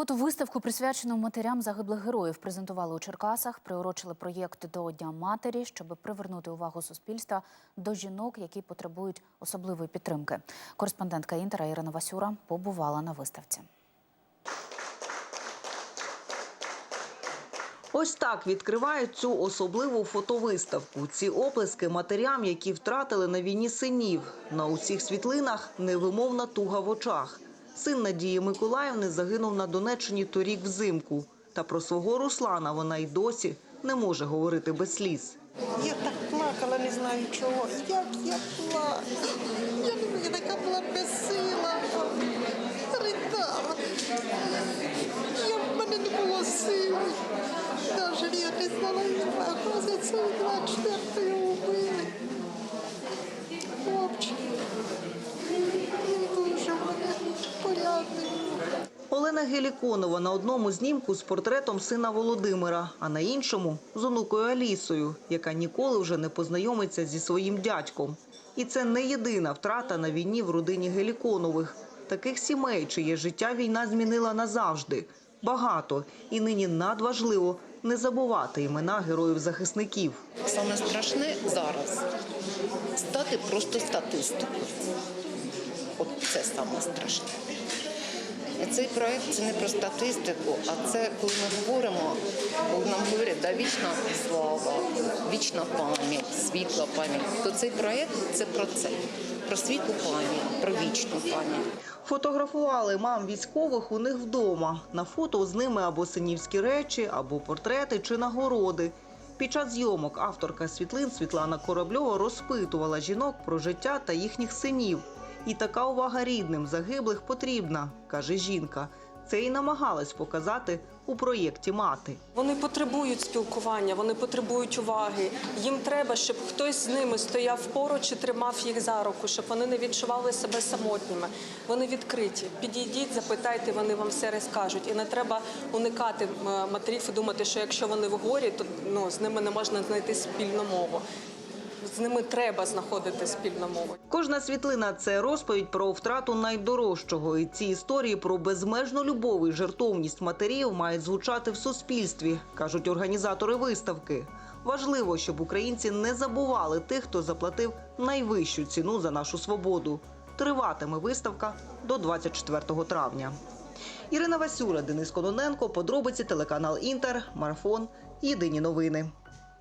Фотовиставку, присвячену матерям загиблих героїв, презентували у Черкасах. Приурочили проєкт до Дня матері, щоб привернути увагу суспільства до жінок, які потребують особливої підтримки. Кореспондентка Інтера Ірина Васюра побувала на виставці. Ось так відкривають цю особливу фотовиставку. Ці оплески матерям, які втратили на війні синів. На усіх світлинах невимовна туга в очах. Син Надії Миколаївни загинув на Донеччині торік взимку. Та про свого Руслана вона й досі не може говорити без сліз. Я так плакала, не знаю чого. Як я плакала. Я, я така була безсила. Ридала. Я в мене не було сили. Навіть я не знала, як оказується, 24 Олена Геліконова на одному знімку з портретом сина Володимира, а на іншому з онукою Алісою, яка ніколи вже не познайомиться зі своїм дядьком. І це не єдина втрата на війні в родині Геліконових. Таких сімей, чиє життя війна змінила назавжди. Багато. І нині надважливо не забувати імена героїв-захисників. Саме страшне зараз стати просто статистикою. От це саме страшне. Цей проект це не про статистику, а це коли ми говоримо, коли нам говорять, да, вічна слава, вічна пам'ять, світла пам'ять, то цей проект це про це, про світлу пам'ять, про вічну пам'ять. Фотографували мам військових у них вдома. На фото з ними або синівські речі, або портрети чи нагороди. Під час зйомок авторка світлин Світлана Корабльова розпитувала жінок про життя та їхніх синів. І така увага рідним загиблих потрібна, каже жінка. Це і намагалась показати у проєкті мати. Вони потребують спілкування, вони потребують уваги. Їм треба, щоб хтось з ними стояв поруч і тримав їх за руку, щоб вони не відчували себе самотніми. Вони відкриті. Підійдіть, запитайте, вони вам все розкажуть. І не треба уникати м, матерів і думати, що якщо вони в горі, то ну, з ними не можна знайти спільну мову. З ними треба знаходити спільну мову. Кожна світлина це розповідь про втрату найдорожчого. І ці історії про безмежну любов і жертовність матерів мають звучати в суспільстві, кажуть організатори виставки. Важливо, щоб українці не забували тих, хто заплатив найвищу ціну за нашу свободу. Триватиме виставка до 24 травня. Ірина Васюра, Денис Кононенко, подробиці телеканал Інтер, Марафон. Єдині новини.